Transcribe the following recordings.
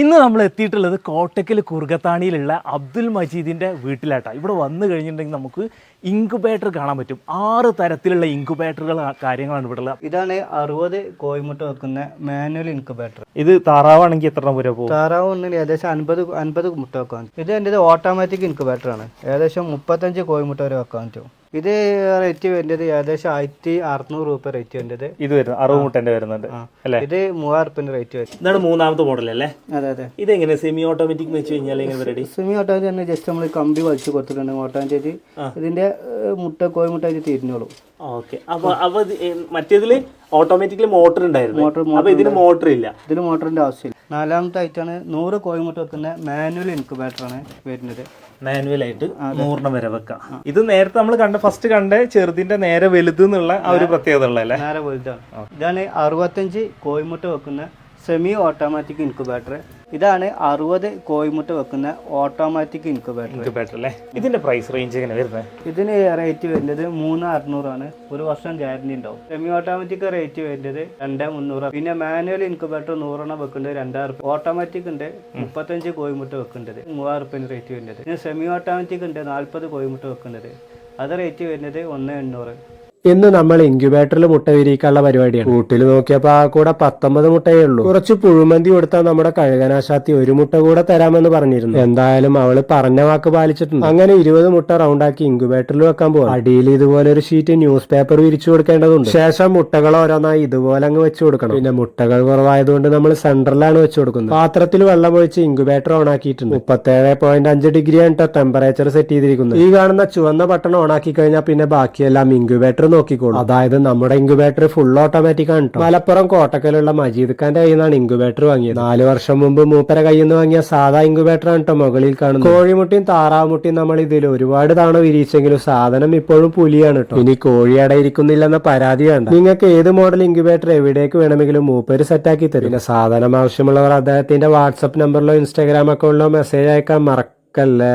ഇന്ന് നമ്മൾ എത്തിയിട്ടുള്ളത് കോട്ടക്കൽ കുറുകത്താണിയിലുള്ള അബ്ദുൽ മജീദിന്റെ വീട്ടിലാട്ടാണ് ഇവിടെ വന്നു കഴിഞ്ഞിട്ടുണ്ടെങ്കിൽ നമുക്ക് ഇൻക്യുബേറ്റർ കാണാൻ പറ്റും. ആറ് തരത്തിലുള്ള ഇൻക്യുബേറ്ററുകൾ കാര്യങ്ങളാണ് ഇവിടെ ഉള്ളത്. ഇതാണ് അറുപത് കോഴിമുട്ട വെക്കുന്ന മാനുവൽ ഇൻക്യുബേറ്റർ ഇത് താറാവാണെങ്കിൽ എത്ര എണ്ണം വരെ പോകും? താറാവ് ഒന്നിന് ഏകദേശം അൻപത് അൻപത് മുട്ട വെക്കാൻ ഇത് എന്റെ ഓട്ടോമാറ്റിക് ഇൻക്യുബേറ്റർ ആണ്. ഏകദേശം മുപ്പത്തഞ്ച് കോയിമുട്ട വരെ വെക്കാൻ പറ്റും. ഇത് റേറ്റ് വരുന്നത് ഏകദേശം ആയിരത്തി അറുന്നൂറ് രൂപ റേറ്റ് വരുന്നത്. ഇത് വരുന്നത് അറുപത് മുട്ടന്റെ വരുന്നുണ്ട്. അല്ലേ? ഇത് മൂവായിരം റുപ്യന്റെ റേറ്റ് വരും. ഇതാണ് മൂന്നാമത്തെ മോഡൽ അല്ലേ? അതെ അതെ. ഇത് എങ്ങനെ സെമി ഓട്ടോമാറ്റിക് എന്ന് വെച്ച് കഴിഞ്ഞാൽ എങ്ങനെ സെമി ഓട്ടോമാറ്റിക് തന്നെ ജസ്റ്റ് നമ്മൾ കമ്പി വലിച്ചു കൊടുത്തിട്ടുണ്ട്. ഓട്ടോമാറ്റിക് ഇതിന്റെ മുട്ട കോഴിമുട്ട അതിന് തിരിഞ്ഞോളും. ഓക്കെ. അപ്പൊ അപ്പൊ ഇത് മറ്റേതിൽ ഓട്ടോമാറ്റിക്കലി മോട്ടർ ഉണ്ടായിരുന്നു. മോട്ടർ അപ്പൊ ഇതിന് മോട്ടർ ഇല്ല. ഇതിന് മോട്ടറിന്റെ ആവശ്യമില്ല. നാലാമത്തെ ആയിട്ടാണ് നൂറ് കോഴിമുട്ട വെക്കുന്ന മാനുവൽ ഇൻക്യുബേറ്റർ ആണ് വരുന്നത് മാനുവൽ ആയിട്ട് നൂറിനം വരെ വെക്കാം. ഇത് നേരത്തെ നമ്മൾ കണ്ട ഫസ്റ്റ് കണ്ട ചെറുതിന്റെ നേരെ വലുത് എന്നുള്ള ആ ഒരു പ്രത്യേകത ഉള്ളതല്ലേ നേരെ വലുതാണ്. ഇതാണ് അറുപത്തഞ്ച് കോഴിമുട്ട വെക്കുന്ന സെമി ഓട്ടോമാറ്റിക് ഇൻക്യുബേറ്റർ ഇതാണ് അറുപത് കോയിമുട്ട വെക്കുന്ന ഓട്ടോമാറ്റിക് ഇൻക്യുബേറ്റർ ഇൻക്യുബേറ്റർ അല്ലേ? ഇതിന്റെ പ്രൈസ് റേഞ്ച് എങ്ങനെ വരുന്നത്? ഇതിന് റേറ്റ് വരുന്നത് മൂന്ന് അറുന്നൂറാണ് ഒരു വർഷം ഗ്യാരണ്ടി ഉണ്ടാവും. സെമി ഓട്ടോമാറ്റിക് റേറ്റ് വരുന്നത് രണ്ട് മുന്നൂറ്. പിന്നെ മാനുവൽ ഇൻക്യുബേറ്റർ നൂറെണ്ണം വെക്കുന്നത് രണ്ടായിരം റുപ്യ. ഓട്ടോമാറ്റിക് ഉണ്ട് മുപ്പത്തഞ്ച് കോയിമുട്ട വെക്കേണ്ടത് മൂവായിരം റുപ്യ റേറ്റ് വരുന്നത്. പിന്നെ സെമി ഓട്ടോമാറ്റിക് ഉണ്ട് നാൽപ്പത് കോയിമുട്ട വെക്കുന്നത്. അത് റേറ്റ് വരുന്നത് ഒന്ന് എണ്ണൂറ്. ഇന്ന് നമ്മൾ ഇൻക്യുബേറ്ററിൽ മുട്ട വിരിയിക്കാനുള്ള പരിപാടിയാണ്. കൂട്ടിൽ നോക്കിയപ്പോൾ ആ കൂടെ പത്തൊമ്പത് മുട്ടയേ ഉള്ളൂ. കുറച്ച് പുഴുമന്തി കൊടുത്താൽ നമ്മുടെ കഴുകനാശാത്തി ഒരു മുട്ട കൂടെ തരാമെന്ന് പറഞ്ഞിരുന്നു. എന്തായാലും അവൾ പറഞ്ഞ വാക്ക് പാലിച്ചിട്ടുണ്ട്. അങ്ങനെ ഇരുപത് മുട്ട റൗണ്ടാക്കി ഇൻക്യുബേറ്ററിൽ വെക്കാൻ പോകും അടിയിൽ ഇതുപോലെ ഒരു ഷീറ്റ് ന്യൂസ് പേപ്പർ വിരിച്ചു കൊടുക്കേണ്ടതുണ്ട്. ശേഷം മുട്ടകൾ ഓരോന്നായി ഇതുപോലെ അങ്ങ് വെച്ചു കൊടുക്കണം. പിന്നെ മുട്ടകൾ കുറവായതുകൊണ്ട് നമ്മൾ സെന്ററിലാണ് വെച്ചു കൊടുക്കുന്നത്. പാത്രത്തിൽ വെള്ളം ഒഴിച്ച് ഇൻക്യുബേറ്റർ ഓൺ ആക്കിയിട്ടുണ്ട്. മുപ്പത്തേഴ് പോയിന്റ് അഞ്ച് ഡിഗ്രിയാണ് ടെമ്പറേച്ചർ സെറ്റ് ചെയ്തിരിക്കുന്നത്. ഈ കാണുന്ന ചുവന്ന ബട്ടൺ ഓൺ ആക്കി കഴിഞ്ഞാൽ പിന്നെ ബാക്കിയെല്ലാം ഇൻക്യുബേറ്റർ നോക്കിക്കോളും. അതായത് നമ്മുടെ ഇൻക്യുബേറ്റർ ഫുൾ ഓട്ടോമാറ്റിക് ആണ്. മലപ്പുറം കോട്ടക്കലുള്ള മജീദ് ഖാന്റെ കയ്യിൽ നിന്നാണ് ഇൻക്യുബേറ്റർ വാങ്ങിയത്. നാല് വർഷം മുമ്പ് മൂപ്പര കയ്യിൽ നിന്ന് വാങ്ങിയ സാധാ ഇൻക്യുബേറ്റർ ആണ് കേട്ടോ മുകളിൽ കാണുന്നത്. കോഴിമുട്ടിയും താറാമുട്ടിയും നമ്മൾ ഇതിൽ ഒരുപാട് തവണ വിരിച്ചെങ്കിലും സാധനം ഇപ്പോഴും പുലിയാണ് കേട്ടോ ഇനി കോഴി അടയിരിക്കുന്നില്ലെന്ന പരാതി വേണ്ട. നിങ്ങൾക്ക് ഏത് മോഡൽ ഇൻക്യുബേറ്റർ എവിടേക്ക് വേണമെങ്കിലും മൂപ്പര് സെറ്റാക്കി തരും. പിന്നെ സാധനം ആവശ്യമുള്ളവർ അദ്ദേഹത്തിന്റെ വാട്സപ്പ് നമ്പറിലോ ഇൻസ്റ്റാഗ്രാം അക്കൗണ്ടിലോ മെസ്സേജ് അയക്കാൻ മറക്കല്ലേ?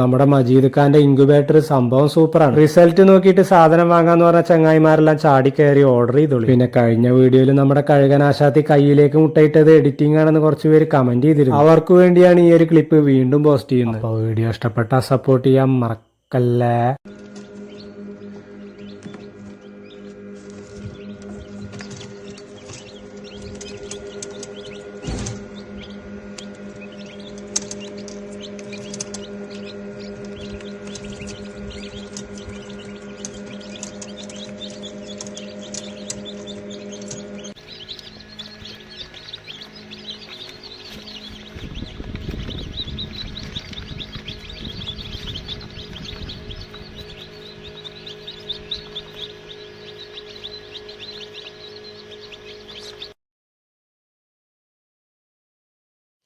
നമ്മുടെ മജീദ് ഖാന്റെ ഇൻക്യുബേറ്റർ സംഭവം സൂപ്പറാണ് റിസൾട്ട് നോക്കിയിട്ട് സാധനം വാങ്ങാന്ന് പറഞ്ഞ ചങ്ങായിമാരെല്ലാം ചാടി കയറി ഓർഡർ ചെയ്തോളൂ. പിന്നെ കഴിഞ്ഞ വീഡിയോയിൽ നമ്മുടെ കഴുകനാശാത്തി കയ്യിലേക്ക് മുട്ടയിട്ടത് എഡിറ്റിംഗ് ആണെന്ന് കുറച്ച് പേര് കമന്റ് ചെയ്തിരുന്നു. അവർക്ക് വേണ്ടിയാണ് ഈ ഒരു ക്ലിപ്പ് വീണ്ടും പോസ്റ്റ് ചെയ്യുന്നത്. അപ്പോൾ വീഡിയോ ഇഷ്ടപ്പെട്ടാൽ സപ്പോർട്ട് ചെയ്യാൻ മറക്കല്ലേ.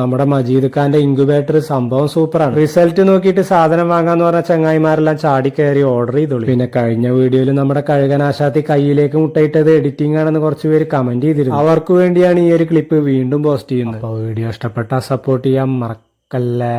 നമ്മുടെ മജീദ് ഖാന്റെ ഇൻക്യുബേറ്റർ സംഭവം സൂപ്പറാണ്. റിസൾട്ട് നോക്കിയിട്ട് സാധനം വാങ്ങാന്ന് പറഞ്ഞ ചങ്ങായിമാരെല്ലാം ചാടി കയറി ഓർഡർ ചെയ്തോളൂ. പിന്നെ കഴിഞ്ഞ വീഡിയോയിൽ നമ്മുടെ കഴുകനാശാത്തി കയ്യിലേക്ക് മുട്ടയിട്ടത് എഡിറ്റിംഗ് ആണെന്ന് കുറച്ച് പേര് കമന്റ് ചെയ്തിരുന്നു. അവർക്ക് വേണ്ടിയാണ് ഈ ഒരു ക്ലിപ്പ് വീണ്ടും പോസ്റ്റ് ചെയ്യുന്നത്. അപ്പോൾ വീഡിയോ ഇഷ്ടപ്പെട്ടാൽ സപ്പോർട്ട് ചെയ്യാൻ മറക്കല്ലേ.